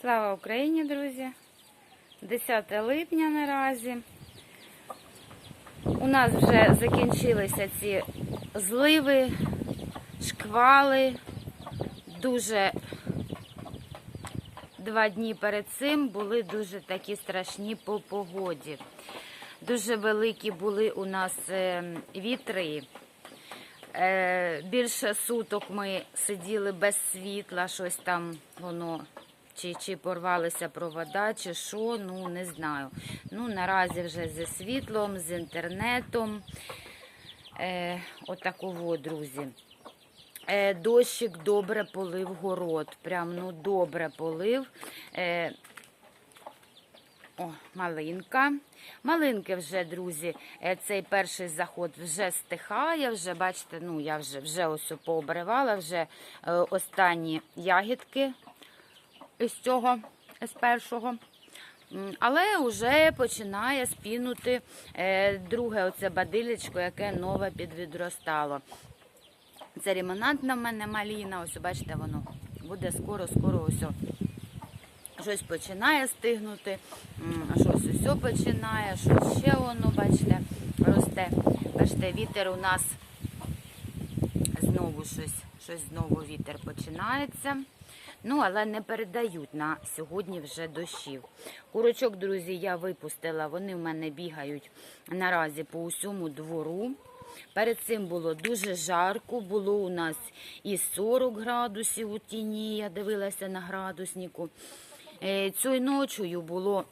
Слава Україні, друзі! 10 липня наразі. У нас вже закінчилися ці зливи, шквали. Дуже два дні перед цим були дуже такі страшні по погоді. Дуже великі були у нас е, вітри. Е, Більше суток ми сиділи без світла, щось там воно. Чи, чи порвалися провода, чи що, ну не знаю. Ну, наразі вже зі світлом, з інтернетом. Е, отаково, друзі. Е, дощик добре полив город. Прям ну добре полив. Е, о, малинка. Малинки вже, друзі, е, цей перший заход вже стихає. Вже, бачите, ну я вже вже ось пообривала, вже е, останні ягідки із цього, з першого. Але вже починає спінути е, друге оце бадилечко, яке нове підвідростало. Це ремонантна в мене маліна. Ось бачите, воно буде скоро-скоро ось. Щось починає стигнути, щось усе починає, щось ще воно, бачите, росте. Бачите, вітер у нас знову щось, щось знову вітер починається. Ну, але не передають на сьогодні вже дощів. Курочок, друзі, я випустила. Вони в мене бігають наразі по усьому двору. Перед цим було дуже жарко, було у нас і 40 градусів у тіні. Я дивилася на градуснику. Е, Цією ночою було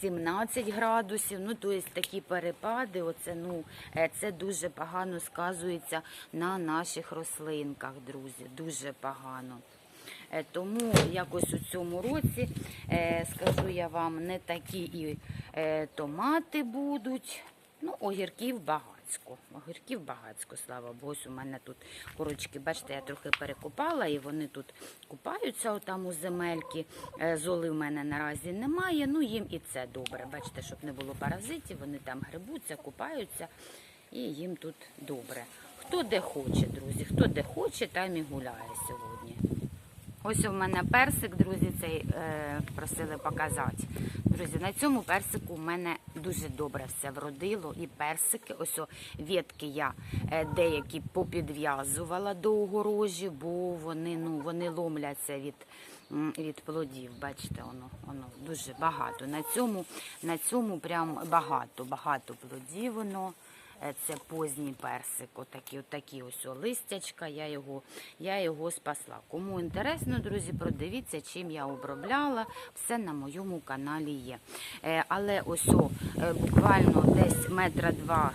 17 градусів. Ну, тобто такі перепади, оце, ну, е, це дуже погано сказується на наших рослинках, друзі. Дуже погано. Е, Тому якось у цьому році, е, скажу я вам, не такі і е, томати будуть. Ну, огірків багацько. Огірків багацько, слава Богу. Ось у мене тут курочки, бачите, я трохи перекопала, і вони тут купаються отам у земельки. Золи в мене наразі немає. Ну, їм і це добре. Бачите, щоб не було паразитів, вони там грибуться, купаються, і їм тут добре. Хто де хоче, друзі, хто де хоче, там і гуляє сьогодні. Ось у мене персик, друзі, цей е, просили показати. Друзі, на цьому персику в мене дуже добре все вродило. І персики, ось о, ветки я е, деякі попідв'язувала до огорожі, бо вони, ну, вони ломляться від, від плодів. Бачите, воно, воно дуже багато. На цьому, на цьому прям багато, багато плодів воно. Е, Це поздній персик, отакі, отакі ось о листячка, я його, я його спасла. Кому інтересно, друзі, продивіться, чим я обробляла, все на моєму каналі є. Е, Але ось о, е, буквально десь метра два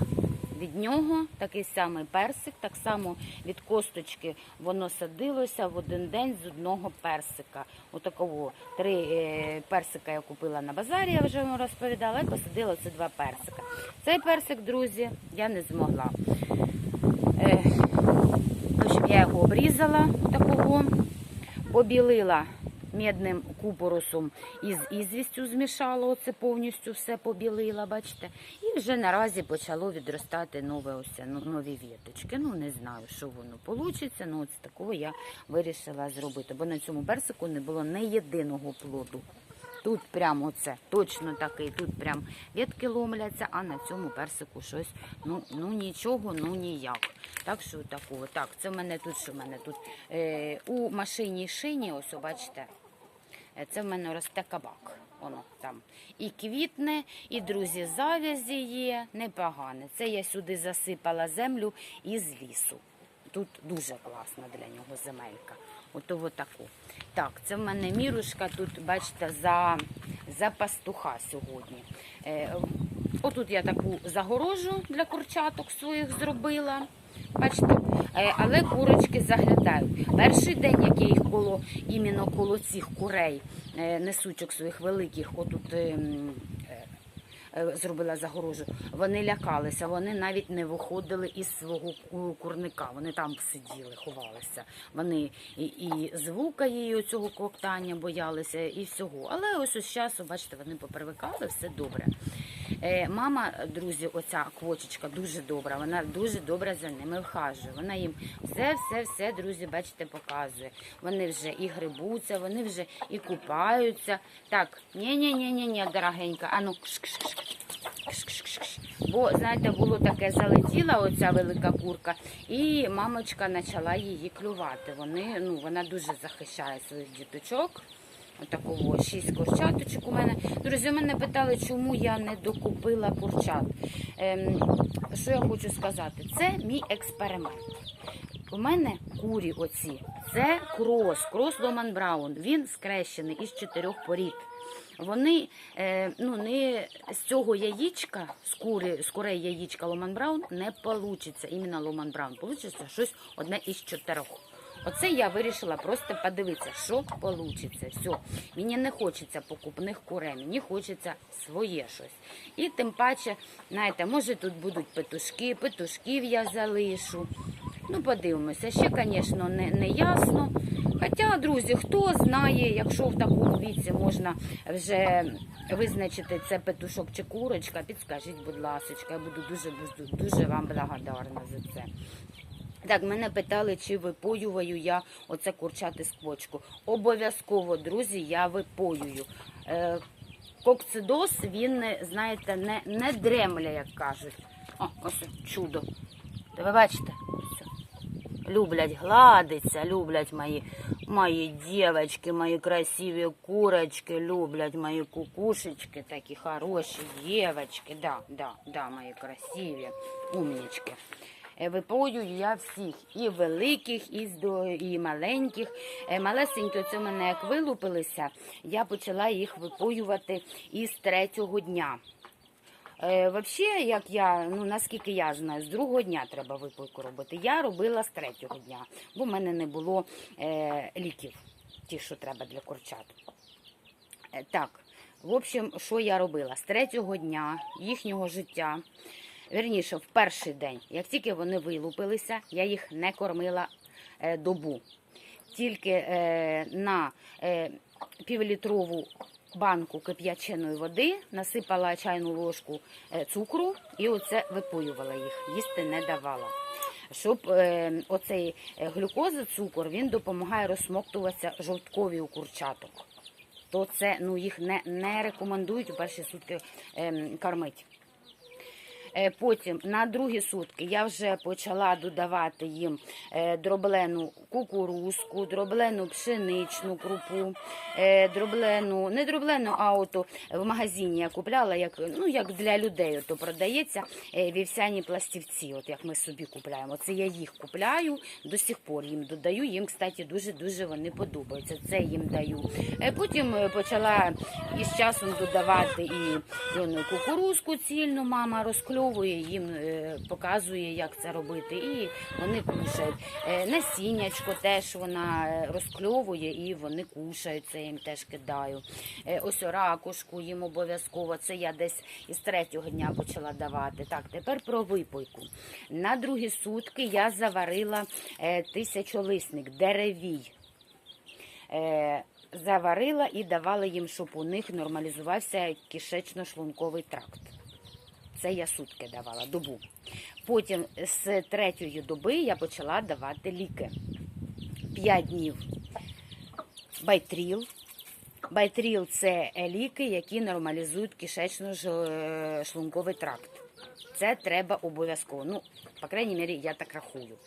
від нього такий самий персик, так само від косточки воно садилося в один день з одного персика. Отакого три е, персика я купила на базарі, я вже вам розповідала, і посадила це два персика. Цей персик, друзі, я не змогла. Е, я його обрізала такого, побілила медним купоросом із ізвістю змішала, оце повністю все побілила, бачите. І вже наразі почало відростати нове ось, ну, нові віточки. Ну, не знаю, що воно вийде, ну ось такого я вирішила зробити, бо на цьому персику не було ні єдиного плоду. Тут прямо оце точно такий, тут прям ветки ломляться, а на цьому персику щось, ну, ну нічого, ну ніяк. Так що такого. Так, це в мене тут, що в мене тут е, у машині шині, ось бачите, це в мене росте кабак. Воно там і квітне, і друзі, завязі є непогане. Це я сюди засипала землю із лісу. Тут дуже класна для нього земелька. Ото таку. Так, це в мене мірушка, тут, бачите, за, за пастуха сьогодні. Е, отут я таку загорожу для курчаток своїх зробила. Бачите, Е, але курочки заглядають. Перший день, як я їх коло іменно коло цих курей, е, несучок своїх великих, отут. Е, Зробила загорожу, вони лякалися, вони навіть не виходили із свого курника. Вони там сиділи, ховалися. Вони і, і звука її цього коктання боялися, і всього. Але ось ось часу, бачите, вони попривикали, все добре. Е, мама, друзі, оця квочечка дуже добра. Вона дуже добре за ними вхажує. Вона їм все, все, все, друзі, бачите, показує. Вони вже і грибуться, вони вже і купаються. Так, ні, ні, ні, ні, ні, дорогенька. Ану, кш-кш-кш. Бо, знаєте, було таке, залетіла оця велика курка, і мамочка почала її клювати. Вони, ну, вона дуже захищає своїх діточок. Отакого шість курчаточок у мене. Друзі, мене питали, чому я не докупила курчат. Ем, що я хочу сказати? Це мій експеримент. У мене курі оці. Це крос, крос Ломан Браун. Він скрещений із чотирьох порід. Вони е, ну, не з цього яєчка, з кури, з курей яєчка Ломан Браун не получиться. Іменно Ломан Браун. Получиться щось одне із чотирьох. Оце я вирішила просто подивитися, що вийде. Все. Мені не хочеться покупних курей, мені хочеться своє щось. І тим паче, знаєте, може тут будуть петушки, петушків я залишу. Ну, подивимося. Ще, звісно, не, не ясно. Хоча, друзі, хто знає, якщо в такому віці можна вже визначити це петушок чи курочка, підскажіть, будь ласка, я буду дуже, дуже, вам благодарна за це. Так, мене питали, чи випоюваю я оце курчати сквочку. Обов'язково, друзі, я випоюю. Е, кокцидоз, він, знаєте, не, не дремля, як кажуть. О, ось чудо. Та ви бачите? Люблять гладиться, люблять мої, мої дівчатки, мої красиві курочки, люблять мої кукушечки, такі хороші дівчатки. Да, да, да, мої красиві, умнічки. Е, Випоюю я всіх, і великих, і, і маленьких. Е, Малесенькі оце в мене як вилупилися, я почала їх випоювати із третього дня. Е, Взагалі, як я, ну наскільки я знаю, з другого дня треба випойку робити. Я робила з третього дня, бо в мене не було е, ліків, ті, що треба для курчат. Е, Так, в общем, що я робила? З третього дня їхнього життя, верніше, в перший день, як тільки вони вилупилися, я їх не кормила е, добу. Тільки е, на е, півлітрову банку кип'яченої води насипала чайну ложку е, цукру і оце випоювала їх, їсти не давала. Щоб е, оцей е, глюкоза, цукор, він допомагає розсмоктуватися жовткові у курчаток то це ну їх не, не рекомендують у перші сутки ем, кормити. Е, Потім на другі сутки я вже почала додавати їм е, дроблену кукурузку, дроблену пшеничну крупу, е, дроблену, не дроблену, а ото в магазині я купляла, як, ну, як для людей ото продається вівсяні пластівці, от як ми собі купляємо. Це я їх купляю, до сих пор їм додаю. Їм, кстати, дуже-дуже вони подобаються. Це їм даю. Потім почала із часом додавати і, ну, кукурузку цільну, мама розкльовує, їм е, показує, як це робити. І вони кушають. Е, Насіннячко теж вона е, розкльовує і вони кушають, це я їм теж кидаю. Ось ракушку їм обов'язково. Це я десь із третього дня почала давати. Так, тепер про випойку. На другі сутки я заварила тисячолисник, деревій. Заварила і давала їм, щоб у них нормалізувався кишечно-шлунковий тракт. Це я сутки давала, добу. Потім з третьої доби я почала давати ліки. П'ять днів байтріл. Байтріл це е, ліки, які нормалізують кишечно-шлунковий тракт. Це треба обов'язково. Ну, по крайній мірі, я так рахую.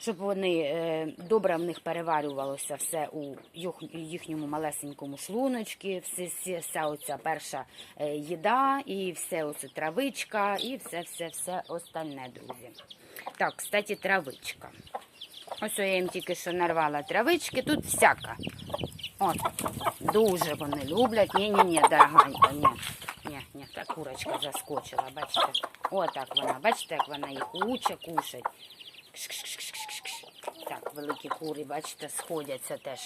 Щоб вони е, добре в них переварювалося все у їхньому малесенькому шлуночці, вся оця перша е, їда, і все оце травичка, і все, все, все остальне, друзі. Так, кстати, травичка. Ось я їм тільки що нарвала травички, тут всяка. От, дуже вони люблять. Ні-ні-ні, дорогенька, ні. Ні, ні, та курочка заскочила, бачите? Отак вона, бачите, як вона їх уче кушать. Кш-кш-кш-кш-кш. Так, великі кури, бачите, сходяться теж,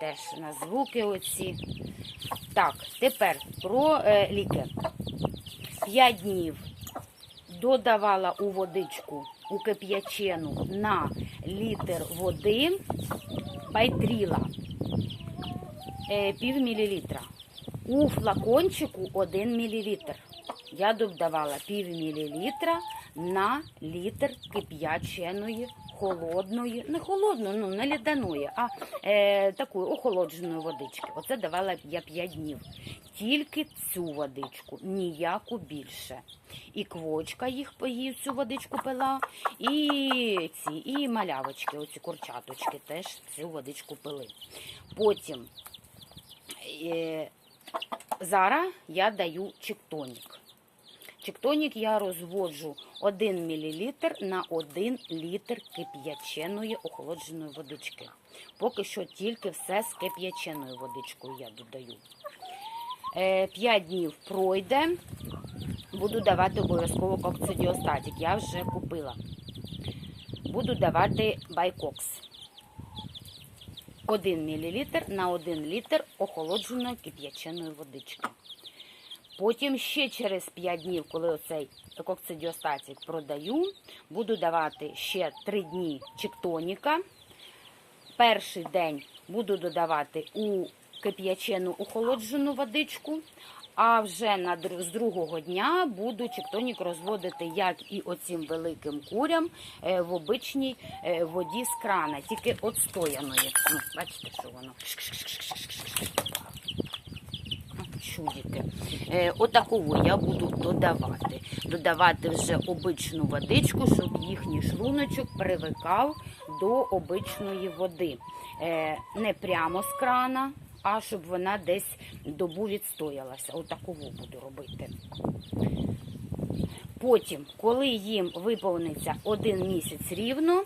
теж на звуки оці. Так, тепер про е, ліки. П'ять днів додавала у водичку, у кип'ячену на літр води байтріла. Е, пів мілілітра. У флакончику 1 мл. Я додавала пів мілілітра на літр кип'яченої, холодної, не холодної, ну не ліданої, а е, такої охолодженої водички. Оце давала я 5 днів. Тільки цю водичку, ніяку більше. І квочка їх поїв, цю водичку пила, і ці, і малявочки, оці курчаточки теж цю водичку пили. Потім е, зараз я даю чектонік. Чектонік я розводжу 1 мл на 1 літр кип'яченої охолодженої водички. Поки що тільки все з кип'яченою водичкою я додаю. 5 днів пройде, буду давати обов'язково коксидіостатик. Я вже купила. Буду давати байкокс. 1 мл на 1 літр охолодженої кип'яченої водички. Потім ще через 5 днів, коли оцей коксидіостатик продаю, буду давати ще 3 дні чектоніка. Перший день буду додавати у кип'ячену охолоджену водичку, а вже з другого дня буду чектонік розводити, як і оцим великим курям е, в обичній е, воді з крана, тільки отстояної. Ну, бачите, що воно. Чудики. Е, отакову я буду додавати. Додавати вже обичну водичку, щоб їхній шлуночок привикав до обичної води. Е, не прямо з крана, а щоб вона десь добу відстоялася. Отакову буду робити. Потім, коли їм виповниться один місяць рівно,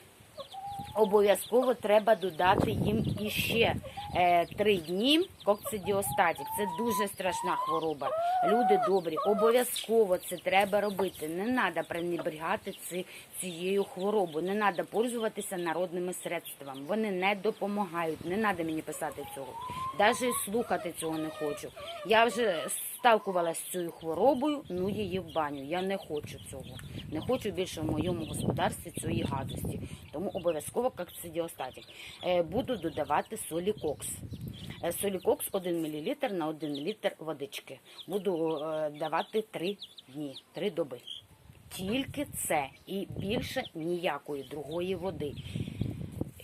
обов'язково треба додати їм іще е, три дні кокцидіостатік. Це дуже страшна хвороба. Люди добрі, обов'язково це треба робити. Не треба пренебрігати ці, цією хворобою. Не треба пользуватися народними средствами. Вони не допомагають. Не треба мені писати цього. Навіть слухати цього не хочу. Я вже сталкувалася з цією хворобою, ну її в баню. Я не хочу цього. Не хочу більше в моєму господарстві цієї гадості. Тому обов'язково коксидіостатик. Е, Буду додавати солікокс. Е, Солікокс 1 мл на 1 літр водички. Буду е, давати 3 дні, 3 доби. Тільки це і більше ніякої другої води.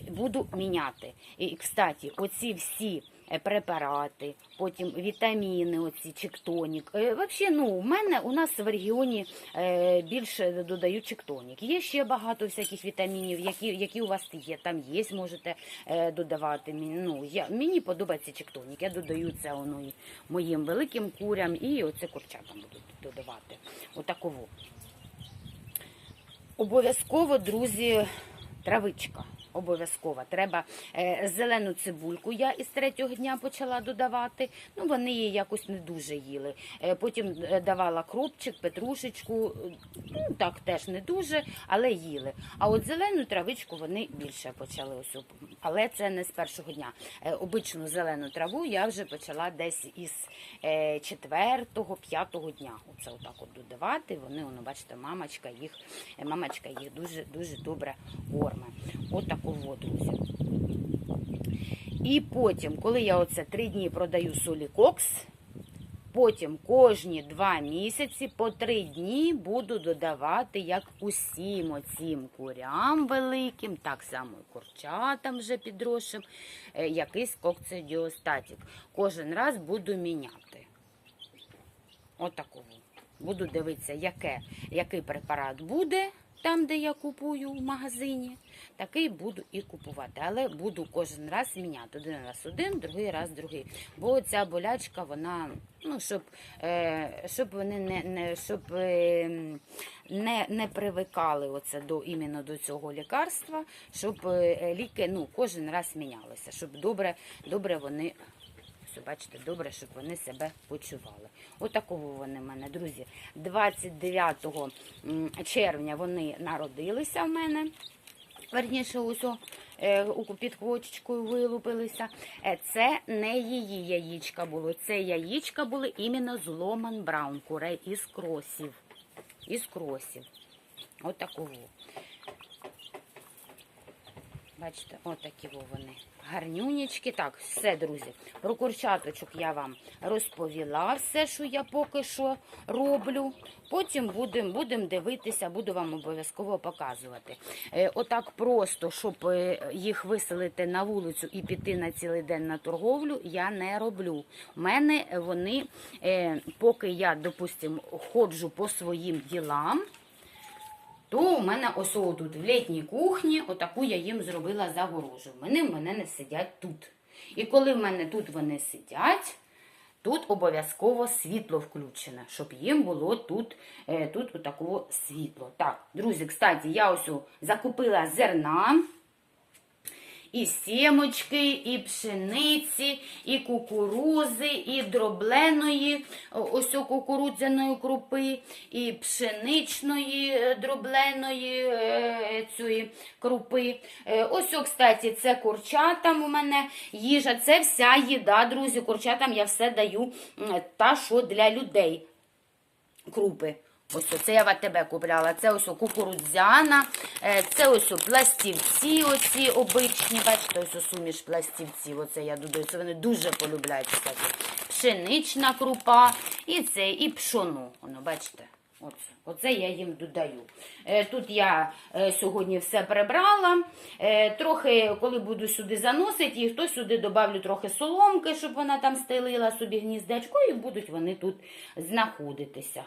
Буду міняти. І, кстати, оці всі препарати, потім вітаміни, оці чектонік. Е, Взагалі, ну, у мене у нас в регіоні е, більше додають чектонік. Є ще багато всяких вітамінів, які, які у вас є. Там є, можете е, додавати. Ну, я, мені подобається чектонік. Я додаю це воно і моїм великим курям і оце курчатам буду додавати. Отаково. Обов'язково, друзі, травичка. Обов'язково. Треба е, зелену цибульку. Я із третього дня почала додавати. Ну, вони її якось не дуже їли. Е, потім е, давала кропчик, петрушечку. Ну, так теж не дуже, але їли. А от зелену травичку вони більше почали. Але це не з першого дня. Обичну зелену траву я вже почала десь із четвертого, п'ятого дня. Оце отак от додавати. Вони, воно, бачите, мамочка їх, мамочка їх дуже дуже добре корме. Отаково, друзі. І потім, коли я оце три дні продаю солікокс, потім кожні два місяці по три дні буду додавати, як усім оцім курям великим, так само і курчатам вже підросшим, е, якийсь кокцидіостатік. Кожен раз буду міняти. Отакову. Буду дивитися, яке, який препарат буде там, де я купую в магазині, такий буду і купувати. Але буду кожен раз міняти. Один раз один, другий раз другий. Бо ця болячка, вона, ну, щоб, е, щоб вони не, не, щоб, е, не, не привикали оце до, іменно до цього лікарства, щоб е, ліки ну, кожен раз мінялися, щоб добре, добре вони все, бачите, добре, щоб вони себе почували. Отаково вони в мене, друзі. 29 червня вони народилися в мене. Верніше, ось е, під квочечкою вилупилися. Е, Це не її яєчка було. Це яєчка були іменно з Ломан Браун, курей із кросів. Із кросів. Отаково. Бачите, отакі во вони. Гарнюнічки. Так, все, друзі. Про курчаточок я вам розповіла все, що я поки що роблю. Потім будемо будем дивитися, буду вам обов'язково показувати. Е, отак просто, щоб е, їх виселити на вулицю і піти на цілий день на торговлю, я не роблю. У мене вони, е, поки я, допустимо, ходжу по своїм ділам, то у мене ось тут в літній кухні, отаку я їм зробила загорожу. Вони в мене не сидять тут. І коли в мене тут вони сидять, тут обов'язково світло включене, щоб їм було тут, е, тут отакого світло. Так, друзі, кстати, я ось закупила зерна. І сімочки, і пшениці, і кукурузи, і дробленої, ось кукурудзяної крупи, і пшеничної е, дробленої е, цієї крупи. Е, Ось, о, кстати, це курчатам у мене їжа. Це вся їда, друзі. Курчатам я все даю та, що для людей крупи. Ось це я в АТБ купляла. Це ось кукурудзяна, е, це ось пластівці, оці обичні. Бачите, ось суміш пластівців. Оце я додаю. Це вони дуже полюбляють. Кстати. Пшенична крупа і це, і пшоно. Воно, бачите? Оце, я їм додаю. Е, Тут я е, сьогодні все прибрала. Трохи, коли буду сюди заносити, їх то сюди добавлю трохи соломки, щоб вона там стелила собі гніздечко, і будуть вони тут знаходитися.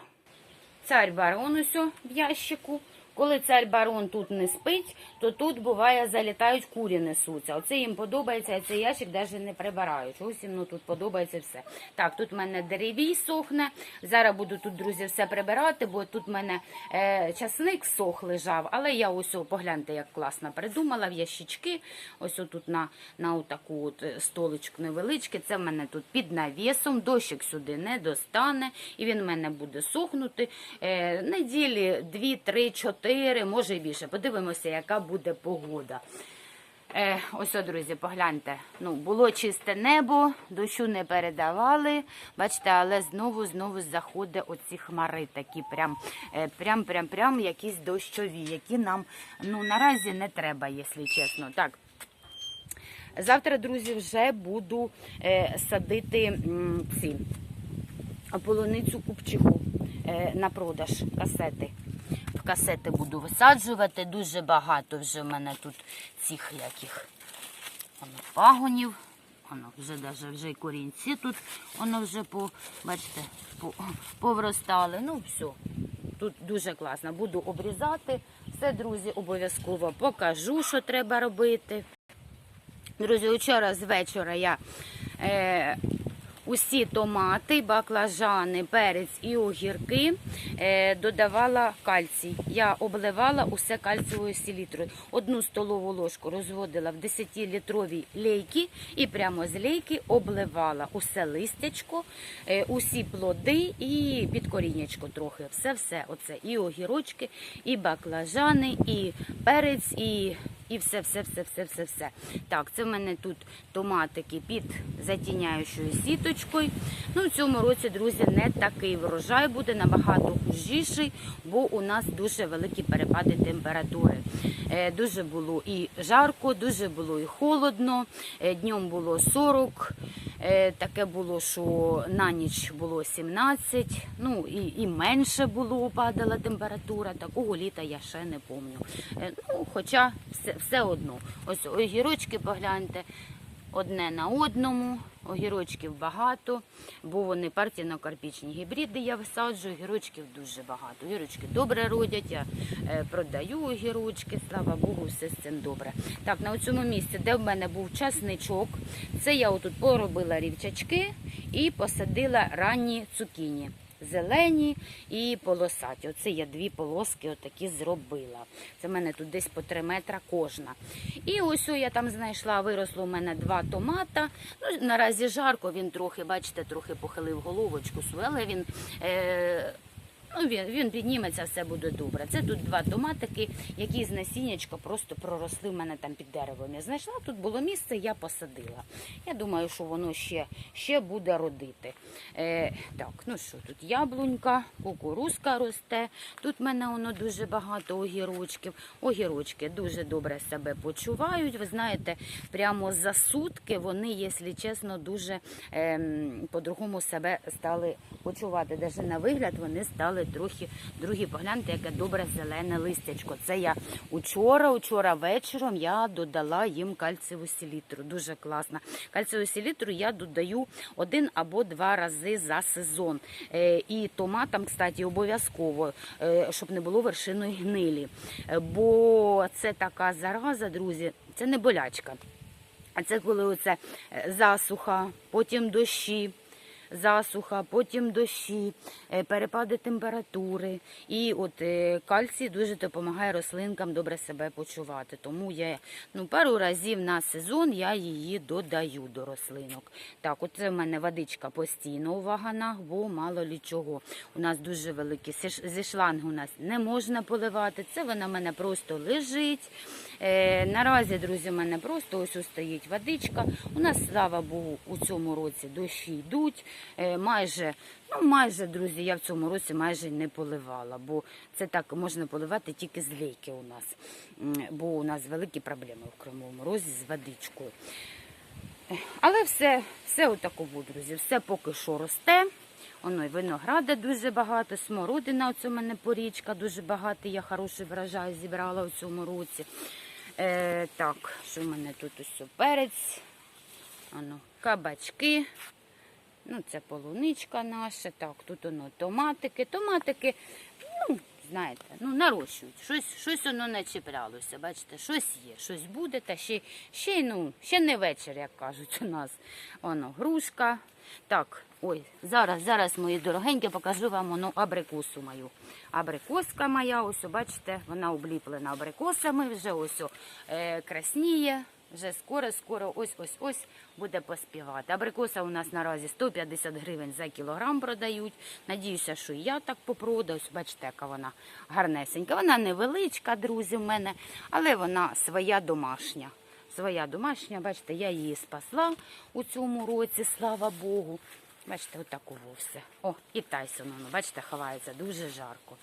Цар барон усьо в ящику. Коли цар барон тут не спить, то тут буває залітають курі несуться. Оце їм подобається, а цей ящик навіть не прибирають. Ось їм ну, тут подобається все. Так, тут в мене деревій сохне. Зараз буду тут, друзі, все прибирати, бо тут в мене е, часник сох лежав. Але я ось погляньте, як класно придумала в ящички. Ось тут на, на отаку от е, столичку невеличке. Це в мене тут під навісом. Дощик сюди не достане, і він в мене буде сохнути е, неділі 2, 3, 4, може і більше. Подивимося, яка буде погода. Е, ось, друзі, погляньте. Ну, було чисте небо, дощу не передавали. Бачите, але знову знову заходить оці хмари, такі прям, е, прям, прям, прям якісь дощові, які нам ну, наразі не треба, якщо чесно. Так, Завтра, друзі, вже буду е, садити м, ці полуницю купчиху е, на продаж касети. В касети буду висаджувати. Дуже багато вже в мене тут цих яких воно, пагонів. Воно вже даже вже й корінці тут воно вже по, бачите, по, повростали. Ну, все. Тут дуже класно. Буду обрізати. Все, друзі, обов'язково покажу, що треба робити. Друзі, вчора з вечора я е, усі томати, баклажани, перець і огірки е, додавала кальцій. Я обливала усе кальцієвою селітрою. Одну столову ложку розводила в 10-літровій лейки і прямо з лейки обливала усе листячко, е, усі плоди і підкоріннячко трохи. Все-все. Оце і огірочки, і баклажани, і перець, і і все, все, все, все, все, все. Так, це в мене тут томатики під затіняючою сіточкою. Ну, в цьому році, друзі, не такий врожай буде набагато хужіший, бо у нас дуже великі перепади температури. Е, дуже було і жарко, дуже було і холодно. Е, днем було 40. Е, таке було, що на ніч було 17, ну і, і менше було, падала температура. Такого літа я ще не пам'ятаю. Е, ну, хоча все, все одно. Ось огірочки погляньте. Одне на одному, огірочків багато, бо вони партійно-карпічні гібриди я висаджую, огірочків дуже багато. Огірочки добре родять, я е, продаю огірочки, слава Богу, все з цим добре. Так, на цьому місці, де в мене був часничок, це я отут поробила рівчачки і посадила ранні цукіні. Зелені і полосаті. Оце я дві полоски отакі зробила. Це в мене тут десь по 3 метра кожна. І ось о, я там знайшла, виросло у мене два томата. Ну, наразі жарко, він трохи, бачите, трохи похилив головочку, але він е, Ну, він, він підніметься, все буде добре. Це тут два томатики, які з насіннячка просто проросли в мене там під деревом. Я знайшла, тут було місце, я посадила. Я думаю, що воно ще, ще буде родити. Е, так, ну що, тут яблунька, кукурузка росте. Тут в мене воно дуже багато огірочків. Огірочки дуже добре себе почувають. Ви знаєте, прямо за сутки вони, якщо чесно, дуже ем, по-другому себе стали почувати. Навіть на вигляд вони стали трохи другі. Погляньте, яке добре зелене листячко. Це я учора, учора вечором я додала їм кальцієву селітру. Дуже класно. Кальцієву селітру я додаю один або два рази за сезон. Е, і томатам, кстати, обов'язково, е, щоб не було вершиної гнилі. Е, бо це така зараза, друзі, це не болячка. А це коли оце засуха, потім дощі, засуха, потім дощі, е, перепади температури. І от е, кальцій дуже допомагає рослинкам добре себе почувати. Тому я ну, пару разів на сезон я її додаю до рослинок. Так, оце в мене водичка постійно у ваганах, бо мало лі чого. У нас дуже великі зі шлангу у нас не можна поливати. Це вона в мене просто лежить. Е, наразі, друзі, в мене просто ось ось стоїть водичка. У нас, слава Богу, у цьому році дощі йдуть. Е, майже, ну майже, друзі, я в цьому році майже не поливала, бо це так можна поливати тільки з лейки у нас. Бо у нас великі проблеми в Кривому Розі з водичкою. Е, Але все, все отаково, друзі, все поки що росте. Воно і винограда дуже багато, смородина оце в мене порічка дуже багато. Я хороший врожай зібрала у цьому році. Е, так, що в мене тут усе перець, Ано, кабачки. Ну, це полуничка наша. Так, тут воно томатики. Томатики, ну, знаєте, ну, нарощують. Щось, щось воно начіплялося. Бачите, щось є, щось буде, та ще, ще, ну, ще не вечір, як кажуть у нас. Воно грушка. Так, ой, зараз, зараз, мої дорогенькі, покажу вам воно абрикосу мою. Абрикоска моя, ось, бачите, вона обліплена абрикосами, вже ось е, красніє. Вже скоро, скоро, ось, ось, ось буде поспівати. Абрикоса у нас наразі 150 гривень за кілограм продають. Надіюся, що і я так попродаю. Ось Бачите, яка вона гарнесенька. Вона невеличка, друзі, в мене, але вона своя домашня. Своя домашня, бачите, я її спасла у цьому році, слава Богу. Бачите, отаку все. О, і Тайсон, воно, бачите, ховається дуже жарко.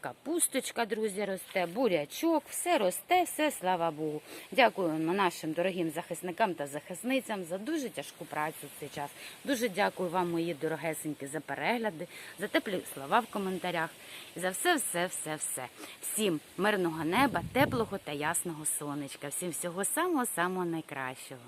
Капусточка, друзі, росте, бурячок, все росте, все, слава Богу. Дякуємо нашим дорогим захисникам та захисницям за дуже тяжку працю в цей час. Дуже дякую вам, мої дорогесенькі, за перегляди, за теплі слова в коментарях і за все, все, все, все. Всім мирного неба, теплого та ясного сонечка. Всім всього самого самого найкращого.